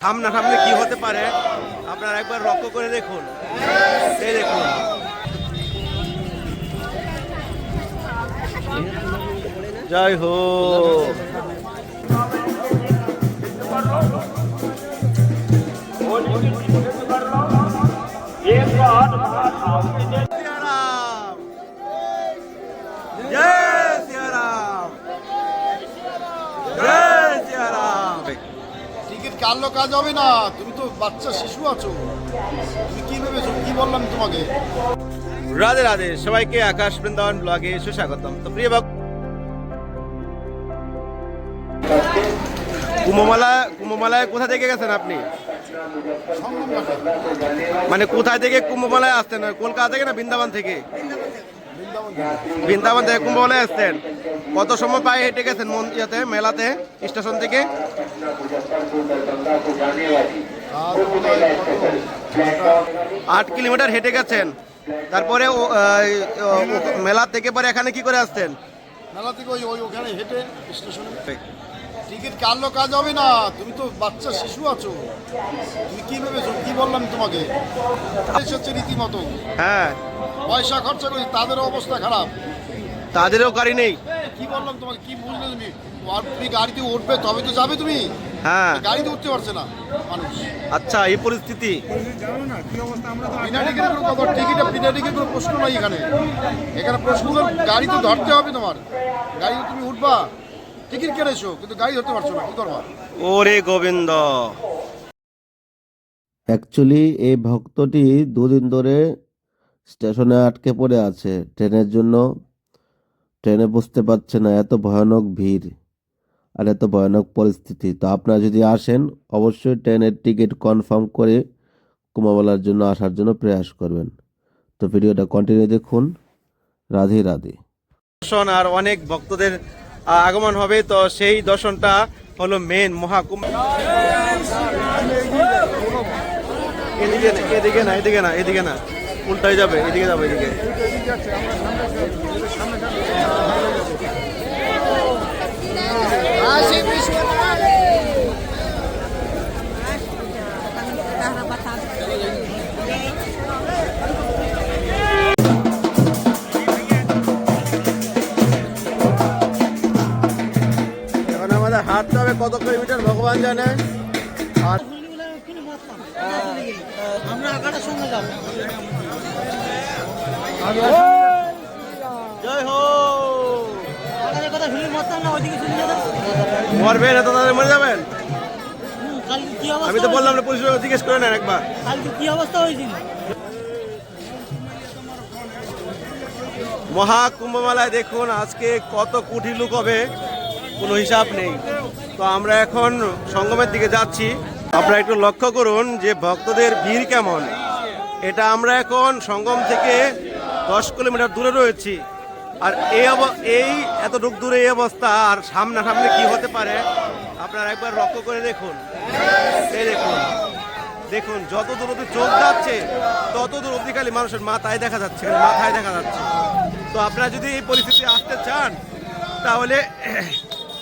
সামনা সামনে কি হতে পারে? আপনারা একবার লক্ষ্য করে দেখুন। এই দেখুন। জয় হো। টিকিট কাটলো কাজ হবে না। তুমি তো বাচ্চা শিশু আছো। তুমি কি ভেবেছো? কি বললাম তোমাকে? রাধে রাধে সবাইকে আকাশ বৃন্দাবন ব্লগে সুস্বাগতম। তো প্রিয় ভক্ত কুম্ভমেলা কুম্ভমেলায় কোথা থেকে গেছেন আপনি? মানে কোথায় থেকে কুম্ভমেলায় আসতেন কলকাতা থেকে না বৃন্দাবন থেকে? বৃন্দাবন থেকে। কুম্ভমেলায় আসতেন কত সময় পায়ে হেঁটে গেছেন মন ইয়াতে মেলাতে স্টেশন থেকে? আট কিলোমিটার হেঁটে গেছেন। তারপরে মেলা থেকে পরে এখানে কি করে আসতেন মেলা থেকে ওই ওই ওখানে হেঁটে স্টেশনে। টিকিট কাটলো কাজ হবে না? তুমি তো বাচ্চা শিশু আছো। তুমি কি ভেবেছো কি বললাম তোমাকে? এসেছে রীতিমতো। হ্যাঁ। পয়সা খরচা করি তাদের অবস্থা খারাপ। তাদেরও গাড়ি নেই। কি বললাম তোমাকে কি বুঝলে তুমি? আর তুমি গাড়িতে উঠবে তবে তো যাবে তুমি? হ্যাঁ। গাড়িতে উঠতে পারছে না মানুষ। আচ্ছা এই পরিস্থিতি। বিনা টিকিটের কোনো কথা টিকিটে বিনা টিকিটের কোনো প্রশ্ন নাই এখানে। এখানে প্রশ্ন হলো গাড়ি তো ধরতে হবে তোমার। গাড়ি তুমি উঠবা। টিকিট কেটেছো কিন্তু গাড়ি ধরতে পারছ না কি করবা? ওরে গোবিন্দ। অ্যাকচুয়ালি এই ভক্তটি দুদিন ধরে স্টেশনে আটকে পড়ে আছে। ট্রেনের জন্য ট্রেনে বসতে পারছে না। এত ভয়ানক ভিড় আর এত ভয়ানক পরিস্থিতি। তো আপনারা যদি আসেন অবশ্যই ট্রেনের টিকিট কনফার্ম করে কুমাবলার জন্য আসার জন্য প্রয়াস করবেন। তো ভিডিওটা কন্টিনিউ দেখুন। রাধে রাধে। দর্শন আর অনেক ভক্তদের আগমন হবে। তো সেই দর্শনটা হলো মেন মহাকুম্ভ এদিকে না, এদিকে না এদিকে না এদিকে না। উল্টাই যাবে এদিকে যাবে এদিকে। এখন হাঁটতে হবে কত কিলোমিটার ভগবান জানে। আর জয় কথা না যাবেন। আমি তো বললাম না, পুলিশ জিজ্ঞেস করে নেন একবার। কি অবস্থা হয়েছিল মহাকুম্ভমেলায় দেখুন, আজকে কত কোটি লোক হবে, কোনো হিসাব নেই। তো আমরা এখন সঙ্গমের দিকে যাচ্ছি। আপনারা একটু লক্ষ্য করুন যে ভক্তদের ভিড় কেমন। এটা আমরা এখন সঙ্গম থেকে দশ কিলোমিটার দূরে রয়েছি। আর এই এই এতটুক দূরে এই অবস্থা, আর সামনা সামনে কি হতে পারে, আপনারা একবার লক্ষ্য করে দেখুন। এই দেখুন দেখুন, যত দূর অব্দি চোখ যাচ্ছে, তত দূর অব্দি খালি মানুষের মাথায় দেখা যাচ্ছে মাথায় দেখা যাচ্ছে। তো আপনারা যদি এই পরিস্থিতি আসতে চান, তাহলে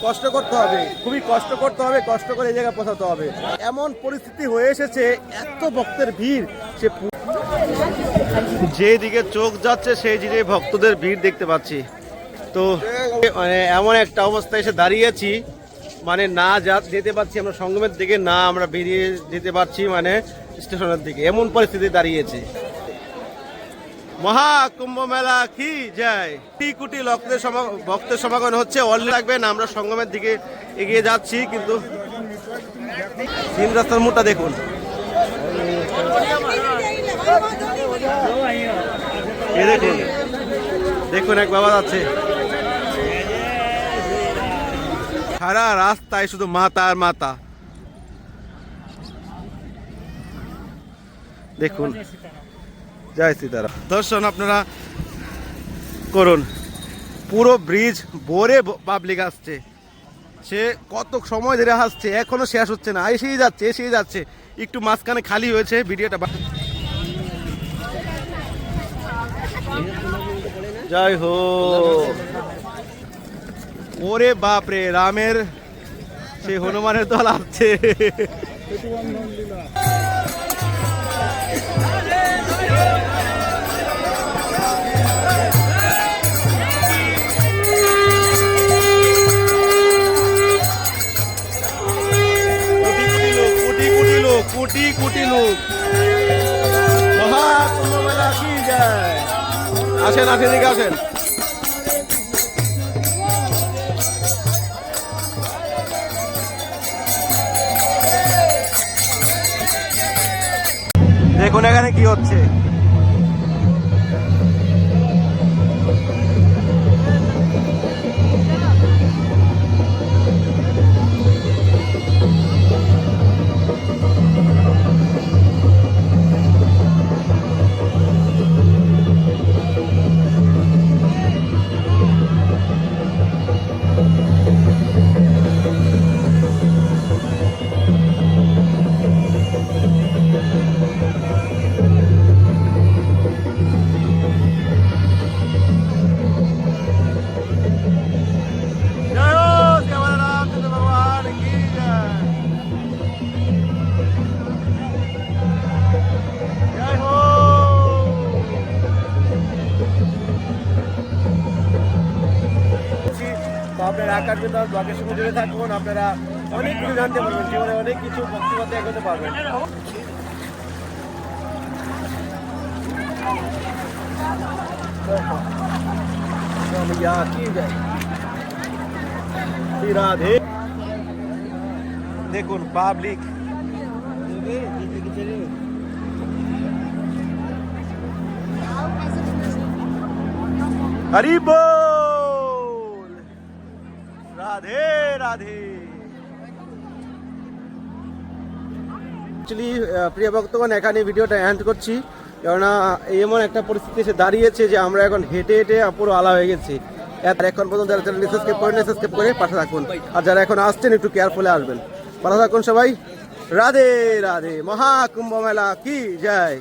কষ্ট করতে হবে, খুবই কষ্ট করতে হবে, কষ্ট করে এই জায়গায় পৌঁছাতে হবে। এমন পরিস্থিতি হয়ে এসেছে, এত ভক্তের ভিড়, সে যেদিকে চোখ যাচ্ছে, সেই দিকে ভক্তদের ভিড় দেখতে পাচ্ছি। তো মানে এমন একটা অবস্থায় এসে দাঁড়িয়েছি মানে না যা যেতে পারছি আমরা সঙ্গমের দিকে, না আমরা বেরিয়ে যেতে পারছি মানে স্টেশনের দিকে। এমন পরিস্থিতি দাঁড়িয়েছে মহাকুম্ভ মেলা কি যায় কোটি কোটি লক্তের ভক্তের সমাগম হচ্ছে। অলরেডি থাকবেন, আমরা সঙ্গমের দিকে এগিয়ে যাচ্ছি, কিন্তু তিন রাস্তার মোটা দেখুন। দেখুন দেখুন এক বাবা যাচ্ছে। সারা রাস্তায় শুধু মাতা আর মাতা। দেখুন জয় সীতারাম। দর্শন আপনারা করুন। পুরো ব্রিজ ভরে পাবলিক আসছে। সে কত সময় ধরে আসছে, এখনও শেষ হচ্ছে না। এসেই যাচ্ছে এসেই যাচ্ছে। একটু মাঝখানে খালি হয়েছে ভিডিওটা জয় হো। ওরে বাপরে, রামের সে হনুমানের দল আসছে। আসেন আসেন এদিকে আসেন। দেখুন এখানে কি হচ্ছে। আপনারা আকাশ বিদ্যার ব্লগের সঙ্গে জুড়ে থাকুন আপনারা অনেক কিছু জানতে পারবেন জীবনে অনেক কিছু ভক্তিপথে এগোতে পারবেন मैया की जय श्री राधे দেখুন পাবলিক হরি বল রাধে অ্যাকচুয়ালি প্রিয় ভক্তগণ, এখানে ভিডিওটা এন্ড করছি। কেননা এমন একটা পরিস্থিতি এসে দাঁড়িয়েছে যে আমরা এখন হেঁটে হেঁটে পুরো আলা হয়ে গেছি। এখন পর্যন্ত যারা চ্যানেল সাবস্ক্রাইব করেন সাবস্ক্রাইব করে পাশে থাকুন। আর যারা এখন আসছেন, একটু কেয়ারফুলে আসবেন। পাশে থাকুন সবাই। রাধে রাধে। মহাকুম্ভ মেলা, কি জয়!